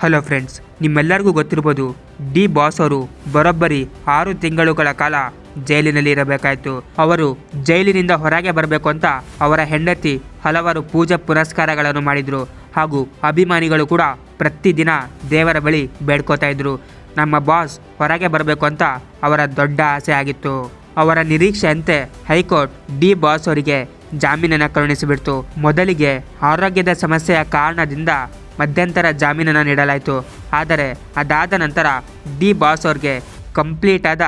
Hello friends, ನಿಮ್ಮೆಲ್ಲರಿಗೂ ಗೊತ್ತಿರ್ಬೋದು, D boss ಅವರು ಬರೋಬ್ಬರಿ ಆರು ತಿಂಗಳುಗಳ ಕಾಲ ಜೈಲಿನಲ್ಲಿ ಇರಬೇಕಾಯಿತು ಅವರು ಜೈಲಿನಿಂದ ಹೊರಗೆ ಬರಬೇಕು ಅಂತ ಅವರ ಹೆಂಡತಿ ಹಲವಾರು ಪೂಜಾ ಪುರಸ್ಕಾರಗಳನ್ನು ಮಾಡಿದರು. ಹಾಗೂ ಅಭಿಮಾನಿಗಳು ಕೂಡ ಪ್ರತಿದಿನ ದೇವರ ಬಳಿ ಬೇಡ್ಕೋತಾ ಇದ್ರು. ನಮ್ಮ ಬಾಸ್ ಹೊರಗೆ ಬರಬೇಕು ಅಂತ ಅವರ ದೊಡ್ಡ ಆಸೆ ಆಗಿತ್ತು. ಅವರ ನಿರೀಕ್ಷೆಯಂತೆ ಹೈಕೋರ್ಟ್ ಡಿ ಬಾಸ್ ಅವರಿಗೆ ಜಾಮೀನನ್ನು ಕರುಣಿಸಿಬಿಡ್ತು. ಮೊದಲಿಗೆ ಆರೋಗ್ಯದ ಸಮಸ್ಯೆಯ ಕಾರಣದಿಂದ ಮಧ್ಯಂತರ ಜಾಮೀನನ್ನು ನೀಡಲಾಯಿತು. ಆದರೆ ಅದಾದ ನಂತರ ಡಿ ಬಾಸ್ ಅವ್ರಿಗೆ ಕಂಪ್ಲೀಟ್ ಆದ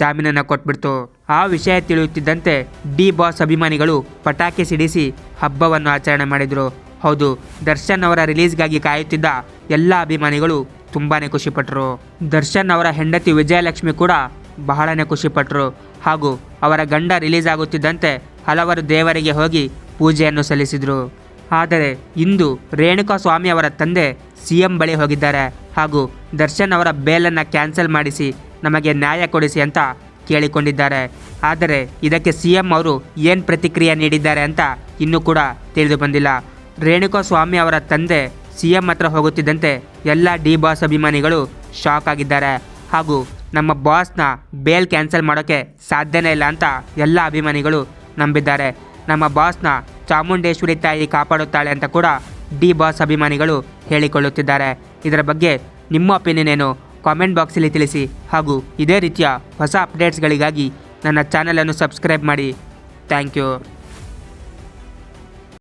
ಜಾಮೀನನ್ನು ಕೊಟ್ಬಿಡ್ತು. ಆ ವಿಷಯ ತಿಳಿಯುತ್ತಿದ್ದಂತೆ ಡಿ ಬಾಸ್ ಅಭಿಮಾನಿಗಳು ಪಟಾಕಿ ಸಿಡಿಸಿ ಹಬ್ಬವನ್ನು ಆಚರಣೆ ಮಾಡಿದರು. ಹೌದು, ದರ್ಶನ್ ಅವರ ರಿಲೀಸ್ಗಾಗಿ ಕಾಯುತ್ತಿದ್ದ ಎಲ್ಲ ಅಭಿಮಾನಿಗಳು ತುಂಬಾ ಖುಷಿಪಟ್ಟರು ದರ್ಶನ್ ಅವರ ಹೆಂಡತಿ ವಿಜಯಲಕ್ಷ್ಮಿ ಕೂಡ ಬಹಳನೇ ಖುಷಿಪಟ್ಟರು ಹಾಗೂ ಅವರ ಗಂಡ ರಿಲೀಸ್ ಆಗುತ್ತಿದ್ದಂತೆ ಹಲವರು ದೇವರಿಗೆ ಹೋಗಿ ಪೂಜೆಯನ್ನು ಸಲ್ಲಿಸಿದರು. ಆದರೆ ಇಂದು ರೇಣುಕಾ ಸ್ವಾಮಿ ಅವರ ತಂದೆ ಸಿ ಎಂ ಬಳಿ ಹೋಗಿದ್ದಾರೆ ಹಾಗೂ ದರ್ಶನ್ ಅವರ ಬೇಲನ್ನು ಕ್ಯಾನ್ಸಲ್ ಮಾಡಿಸಿ ನಮಗೆ ನ್ಯಾಯ ಕೊಡಿಸಿ ಅಂತ ಕೇಳಿಕೊಂಡಿದ್ದಾರೆ. ಆದರೆ ಇದಕ್ಕೆ ಸಿ ಎಂ ಅವರು ಏನು ಪ್ರತಿಕ್ರಿಯೆ ನೀಡಿದ್ದಾರೆ ಅಂತ ಇನ್ನೂ ಕೂಡ ತಿಳಿದು ಬಂದಿಲ್ಲ. ರೇಣುಕಾ ಸ್ವಾಮಿ ಅವರ ತಂದೆ ಸಿ ಎಂ ಹತ್ರ ಹೋಗುತ್ತಿದ್ದಂತೆ ಎಲ್ಲ ಡಿ ಬಾಸ್ ಅಭಿಮಾನಿಗಳು ಶಾಕ್ ಆಗಿದ್ದಾರೆ. ಹಾಗೂ ನಮ್ಮ ಬಾಸ್ನ ಬೇಲ್ ಕ್ಯಾನ್ಸಲ್ ಮಾಡೋಕ್ಕೆ ಸಾಧ್ಯನೇ ಇಲ್ಲ ಅಂತ ಎಲ್ಲ ಅಭಿಮಾನಿಗಳು ನಂಬಿದ್ದಾರೆ. ನಮ್ಮ ಬಾಸ್ನ ಚಾಮುಂಡೇಶ್ವರಿ ತಾಯಿ ಕಾಪಾಡುತ್ತಾಳೆ ಅಂತ ಕೂಡ ಡಿ ಬಾಸ್ ಅಭಿಮಾನಿಗಳು ಹೇಳಿಕೊಳ್ಳುತ್ತಿದ್ದಾರೆ. ಇದರ ಬಗ್ಗೆ ನಿಮ್ಮ ಒಪಿನಿಯನ್ ಏನು? ಕಾಮೆಂಟ್ ಬಾಕ್ಸಲ್ಲಿ ತಿಳಿಸಿ. ಹಾಗೂ ಇದೇ ರೀತಿಯ ಹೊಸ ಅಪ್ಡೇಟ್ಸ್ಗಳಿಗಾಗಿ ನನ್ನ ಚಾನಲನ್ನು ಸಬ್ಸ್ಕ್ರೈಬ್ ಮಾಡಿ. Thank you